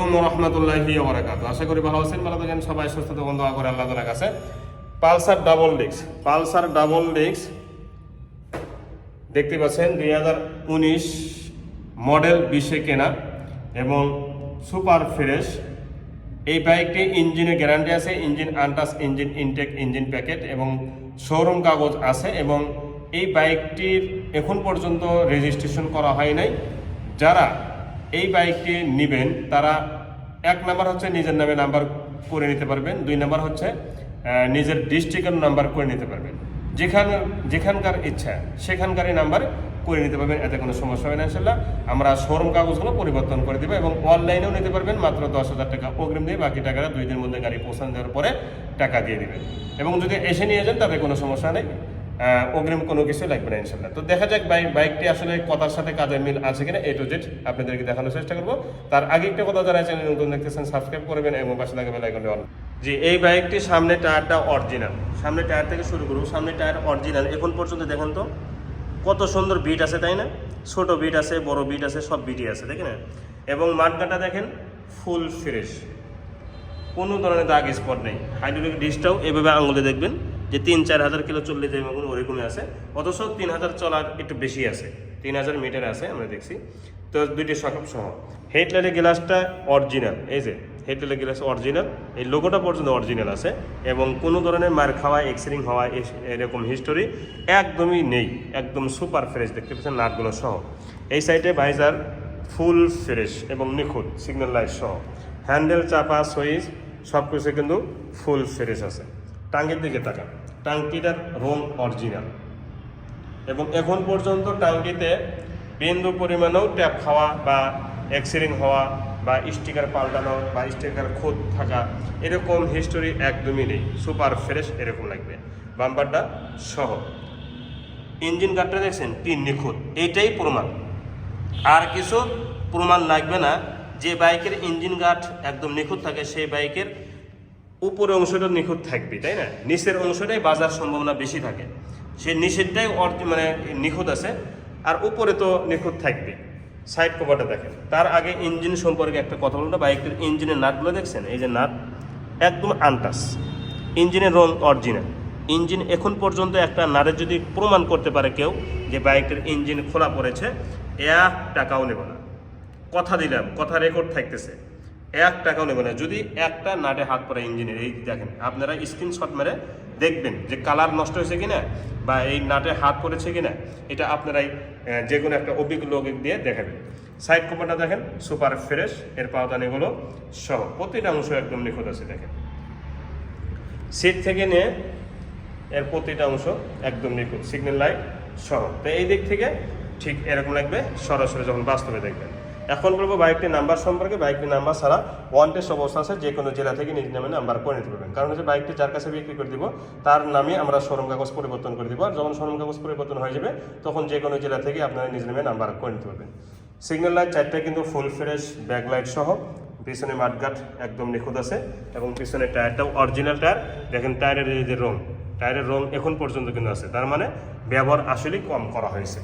রহমতুল্লাহি ওবরাকাত আশা করি ভালো আছেন, ভালো থাকেন, সবাই সুস্থ দোয়া করে আল্লাহ তালার কাছে। Pulsar double disc, Pulsar double disc দেখতে পাচ্ছেন দুই হাজার উনিশ মডেল বিশে কেনা এবং সুপার ফ্রেশ। এই বাইকটি ইঞ্জিনের গ্যারান্টি আছে, engine untouched engine intact, engine packet এবং শোরুম কাগজ আছে এবং এই বাইকটির এখন পর্যন্ত রেজিস্ট্রেশন করা হয় নাই। যারা এই বাইকটি নেবেন, তারা এক নাম্বার হচ্ছে নিজের নামে নাম্বার করে নিতে পারবেন, দুই নাম্বার হচ্ছে নিজের ডিস্ট্রিক্টের নাম্বার করে নিতে পারবেন। যেখান, যেখানকার ইচ্ছা, সেখানকারই নাম্বার করে নিতে পারবেন, এতে কোনো সমস্যা হয় না ইনশাল্লাহ আমরা শোরুম কাগজগুলো পরিবর্তন করে দেবো এবং অনলাইনেও নিতে পারবেন, মাত্র দশ হাজার টাকা অগ্রিম দিয়ে বাকি টাকাটা দুই দিনের মধ্যে গাড়ি পৌঁছানো দেওয়ার পরে টাকা দিয়ে দিবেন। এবং যদি এসে নিয়ে যান, তাতে কোনো সমস্যা নেই। অগ্রিম কোনো কিছু লাগবে না ইনশাল্লাহ তো দেখা যাক বাইক বাইকটি আসলে কথার সাথে কাজের মিল আছে কিনা এ টু জেড আপনাদেরকে দেখানোর চেষ্টা করব। তার আগে একটা কথা যারা চ্যানেল নতুন দেখতেছেন সাবস্ক্রাইব করবেন এবং পাশে থাকা বেল আইকনটি অন জি, এই বাইকটি সামনে টায়ারটা অরিজিনাল সামনে টায়ার থেকে শুরু করব সামনে টায়ার অরিজিনাল এখন পর্যন্ত দেখেন তো, কত সুন্দর বিট আছে, তাই না? ছোট বিট আছে, বড় বিট আছে, সব বিটই আছে দেখেন এবং মাঠগাটা দেখেন ফুল ফ্রেশ কোনো ধরনের দাগ স্পট নেই। হাইড্রোলিক ডিসটাও এভাবে আঙুলে দেখবেন। যে তিন চার হাজার কিলো চল্লিশ যে মাগুন ওরকমই আছে। অথচ তিন হাজার চলার একটু বেশি আছে। তিন হাজার মিটার আছে আমরা দেখছি। তো দুইটি সকাপ সহ। হেডলাইটের গ্লাসটা অরিজিনাল। এই যে, হেডলাইটের গ্লাস অরিজিনাল। এই লোগোটা পর্যন্ত অরিজিনাল আছে এবং কোনো ধরনের মার খাওয়া এক্সরিং হওয়া এরকম হিস্টোরি একদমই নেই। একদম সুপার ফ্রেশ দেখতে পাচ্ছেন নাটগুলো সহ। এই সাইডে ভাইজার ফুল ফ্রেশ এবং নিখুঁত সিগন্যাল লাইট সহ। হ্যান্ডেল চাপা সুইচ সব কিছু কিন্তু ফুল ফ্রেশ আছে। টাঙ্কির দিকে তাকান। টাঙ্কিটার রং অরিজিনাল। এবং এখন পর্যন্ত টাঙ্কিতে বিন্দু পরিমাণেও ট্যাপ খাওয়া বা অ্যাক্সিডেন্ট হওয়া বা স্টিকার পাল্টানো বা স্টিকার খোদ থাকা এরকম হিস্টোরি একদমই নেই। সুপার ফ্রেশ এরকম লাগবে। বাম্পারটা সহ। ইঞ্জিন কাঠটা দেখছেন? তিন নিখুঁত। এইটাই প্রমাণ। আর কিছু প্রমাণ লাগবে না। যে বাইকের ইঞ্জিন গার্ড একদম নিখুঁত থাকে, সেই বাইকের উপরের অংশটা নিখুঁত থাকবে, তাই না? নিচের অংশটাই বাজার সম্ভাবনা বেশি থাকে। সে নিচেরটাই মানে নিখুঁত আছে, আর উপরে তো নিখুঁত থাকবে। সাইড কভারটা দেখেন। তার আগে ইঞ্জিন সম্পর্কে একটা কথা বলব বাইকের ইঞ্জিনের নাটগুলো দেখছেন? এই যে নাট, একদম আনটাস ইঞ্জিনের রং অরিজিনাল। ইঞ্জিন এখন পর্যন্ত একটা নারের যদি প্রমাণ করতে পারে কেউ যে বাইকটির ইঞ্জিন খোলা পড়েছে এক টাকাও নেব না। কথা দিলাম, কথা রেকর্ড থাকতেছে। এক টাকাও নেবে না। যদি একটা নাটে হাত পড়ে ইঞ্জিনের এই দেখেন, আপনারা স্ক্রিনশট মেরে দেখবেন যে কালার নষ্ট হয়েছে কিনা বা এই নাটে হাত পড়েছে কিনা, এটা আপনারাই যে কোনো একটা অভিজ্ঞ লোক দিয়ে দেখাবেন। সাইড কভারটা দেখেন সুপার ফ্রেশ এর পাওদানিগুলো সহ। প্রতিটা অংশ একদম নিখুঁত আছে, দেখেন। সিট থেকে নিয়ে এর প্রতিটা অংশ একদম নিখুঁত সিগন্যাল লাইট সহ। তো এই দিক থেকে ঠিক এরকম লাগবে, সরাসরি যখন বাস্তবে দেখবেন। এখন বলব বাইকটির নাম্বার সম্পর্কে। বাইকটির নাম্বার ছাড়া ওয়ান টেস্ট অবস্থা আছে যে কোনো জেলা থেকে নিজ নামে নাম্বার করে নিতে পারবেন। কারণ হচ্ছে বাইকটি যার কাছে বিক্রি করে দিব, তার নামে আমরা শোরুম কাগজ পরিবর্তন করে দিব। আর যখন শোরুম কাগজ পরিবর্তন হয়ে যাবে, তখন যে কোনো জেলা থেকে আপনারা নিজ নামে নাম্বার করে নিতে পারবেন। সিগন্যাল লাইট চারটা কিন্তু ফুল ফ্রেশ ব্যাক লাইট সহ। পিছনে মাঠগাট একদম নিখুঁত আছে এবং পিছনে টায়ারটাও অরিজিনাল টায়ার। দেখেন টায়ারের এই যে রং, টায়ারের রং এখন পর্যন্ত কিন্তু আছে। তার মানে ব্যবহার আসলেই কম করা হয়েছে।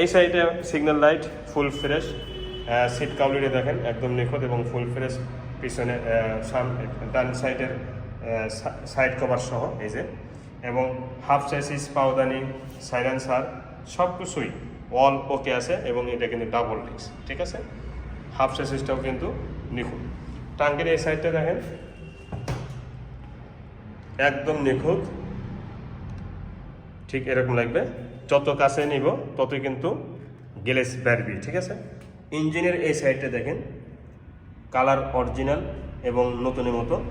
এই সাইডে signal light full fresh seat কাউলিটা দেখেন, একদম নিখুঁত এবং ফুল ফ্রেশ পিছনে ডান সাইডের সাইড কভার সহ, এই যে। এবং হাফ চাইসিস পাওদানি, সাইলেন্সার, সব কিছুই অল ওকে আছে এবং এটা কিন্তু ডাবল ডিস্ক, ঠিক আছে? হাফ চাইসিসটাও কিন্তু নিখুঁত। টাঙ্কের এই সাইডটা দেখেন, একদম নিখুঁত। ঠিক এরকম লাগবে। যত কাছে নিব, ততই কিন্তু গ্লেস বাড়বি ঠিক আছে? ইঞ্জিনের এই সাইডটা দেখেন। কালার অরিজিনাল এবং নতুনের মতো।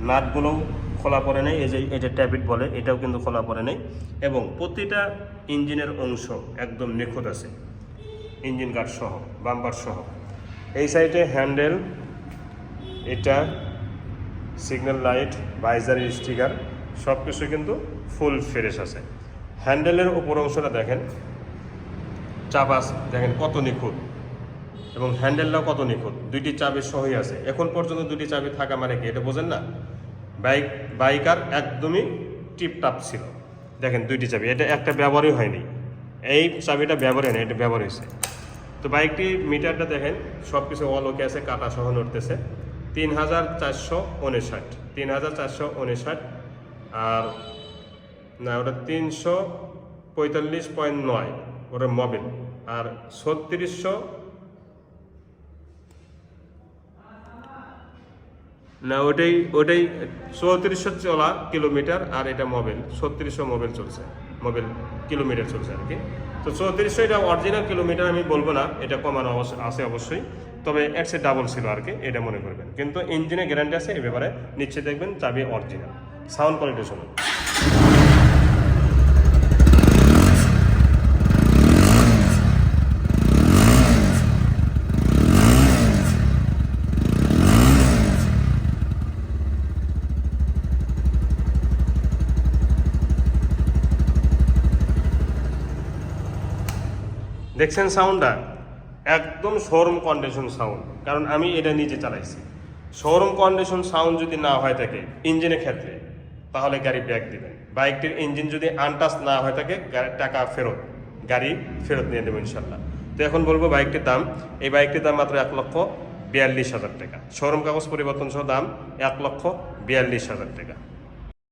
নাটগুলোও খোলা পড়ে নেই, এই যে এটা ট্যাবিট বলে, এটাও কিন্তু খোলা পড়ে নেই। এবং প্রতিটা ইঞ্জিনের অংশ একদম নিখুঁত আছে। ইঞ্জিন গার্ড সহ, বাম্পার সহ। এই সাইডে হ্যান্ডেল, এটা, সিগন্যাল লাইট, ভাইজার, স্টিকার সব কিছু কিন্তু ফুল ফ্রেশ আছে। হ্যান্ডেলের উপর অংশটা দেখেন। চাপাস, দেখেন কত নিখুঁত। এবং হ্যান্ডেলটাও কত নিখুঁত? দুইটি চাবি সহই আছে। এখন পর্যন্ত দুটি চাবি থাকা মানে কি? এটা বোঝেন না? বাইক বাইকার একদমই টিপটাপ ছিল। দেখেন দুইটি চাবি। এটা একটা ব্যবহারই হয়নি। এই চাবিটা ব্যবহার হয়নি, এটা ব্যবহার হয়েছে। তো বাইকটি মিটারটা দেখেন সব কিছু অল ওকে আছে, কাটা সহ নড়তেছে। তিন হাজার চারশো উনষাট তিন হাজার চারশো উনষাট, আর না, ওটা তিনশো পঁয়তাল্লিশ পয়েন্ট নয়, ওটা মোবিল আর ছত্রিশশো না, ওটাই ওটাই চৌত্রিশশো চলা কিলোমিটার আর এটা মোবাইল, ছত্রিশশো মোবাইল চলছে, মোবাইল কিলোমিটার চলছে আর কি। তো চৌত্রিশশো এটা অরিজিনাল কিলোমিটার আমি বলব না, এটা কমানো আছে অবশ্যই, তবে একসে ডাবল ছিল আর কি, এটা মনে করবেন। কিন্তু ইঞ্জিনে গ্যারান্টি আছে এ ব্যাপারে নিশ্চয় দেখবেন, চাবি অরিজিনাল সাউন্ড কোয়ালিটি শুনুন। দেখছেন সাউন্ডটা একদম শোরুম কন্ডিশন সাউন্ড কারণ আমি এটা নিজে চালাইছি। শোরুম কন্ডিশন সাউন্ড যদি না হয় থাকে ইঞ্জিনের ক্ষেত্রে, তাহলে গাড়ি ব্যাক দিবেন। বাইকটির ইঞ্জিন যদি আনটাচ না হয়ে থাকে টাকা ফেরত, গাড়ি ফেরত নিয়ে দেবো ইনশাল্লাহ তো এখন বলব বাইকটির দাম, এই বাইকটির দাম মাত্র এক লক্ষ বিয়াল্লিশ হাজার টাকা। শোরুম কাগজ পরিবর্তন সহ দাম এক লক্ষ বিয়াল্লিশ হাজার টাকা।